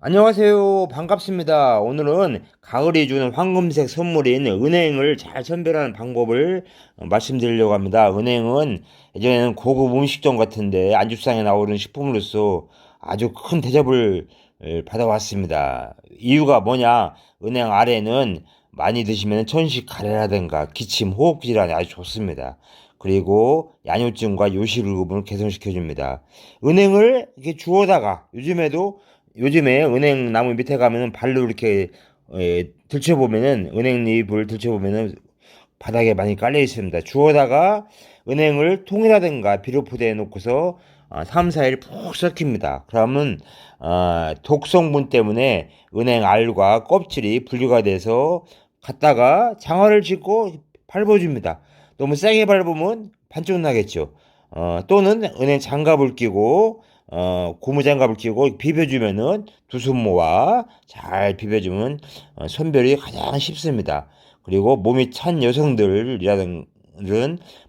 안녕하세요. 반갑습니다. 오늘은 가을이 주는 황금색 선물인 은행을 잘 선별하는 방법을 어, 말씀드리려고 합니다. 은행은 예전에는 고급 음식점 같은데 안주상에 나오는 식품으로서 아주 큰 대접을 에, 받아왔습니다. 이유가 뭐냐? 은행 아래는 많이 드시면 천식 가래라든가 기침, 호흡 질환이 아주 좋습니다. 그리고 양요증과 요실금을 개선시켜 줍니다. 은행을 이렇게 주워다가 요즘에도 요즘에 은행 나무 밑에 가면은 발로 이렇게 에, 들춰보면은 은행잎을 들춰보면은 바닥에 많이 깔려 있습니다. 주워다가 은행을 통이라든가 비료포대에 놓고서 어, 3, 4일 푹 섞입니다. 그러면 어, 독성분 때문에 은행 알과 껍질이 분리가 돼서 갖다가 장화를 짓고 밟아줍니다. 너무 세게 밟으면 반쪽 나겠죠. 어, 또는 은행 장갑을 끼고 어, 고무장갑을 끼고 비벼주면은 두 손 모아 잘 비벼주면 어, 선별이 가장 쉽습니다. 그리고 몸이 찬 여성들이라든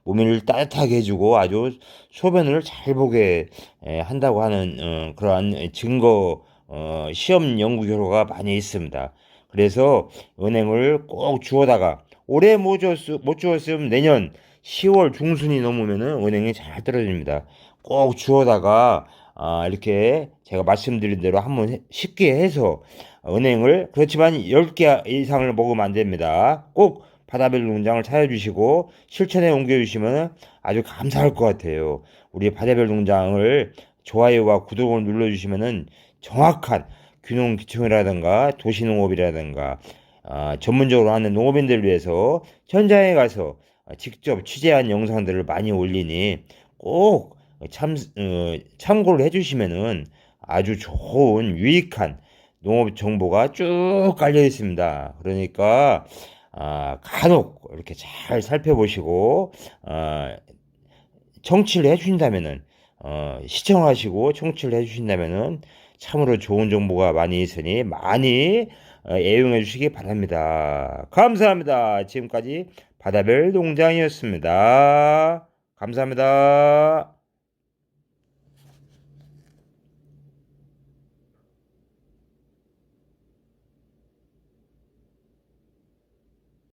몸을 따뜻하게 해주고 아주 소변을 잘 보게 에, 한다고 하는 어, 그러한 증거 어, 시험 연구 결과가 많이 있습니다. 그래서 은행을 꼭 주워다가 올해 못 주었, 못 주었으면 내년 10월 중순이 넘으면은 은행이 잘 떨어집니다. 꼭 주워다가 아, 이렇게 제가 말씀드린 대로 한번 해- 쉽게 해서 은행을 그렇지만 10개 이상을 먹으면 안 됩니다. 꼭 바다별 농장을 찾아주시고 실천에 옮겨주시면 아주 감사할 것 같아요. 우리 바다별 농장을 좋아요와 구독을 눌러주시면은 정확한 귀농 기총이라든가 도시농업이라든가 아, 전문적으로 하는 농업인들을 위해서 현장에 가서 직접 취재한 영상들을 많이 올리니 꼭 참, 어, 참고를 해주시면은 아주 좋은 유익한 농업 정보가 쭉 깔려 있습니다. 그러니까 아, 간혹 이렇게 잘 살펴보시고 아, 청취를 해주신다면은 어, 시청하시고 청취를 해주신다면은 참으로 좋은 정보가 많이 있으니 많이 어, 애용해 주시기 바랍니다. 감사합니다. 지금까지 바다별 농장이었습니다. 감사합니다.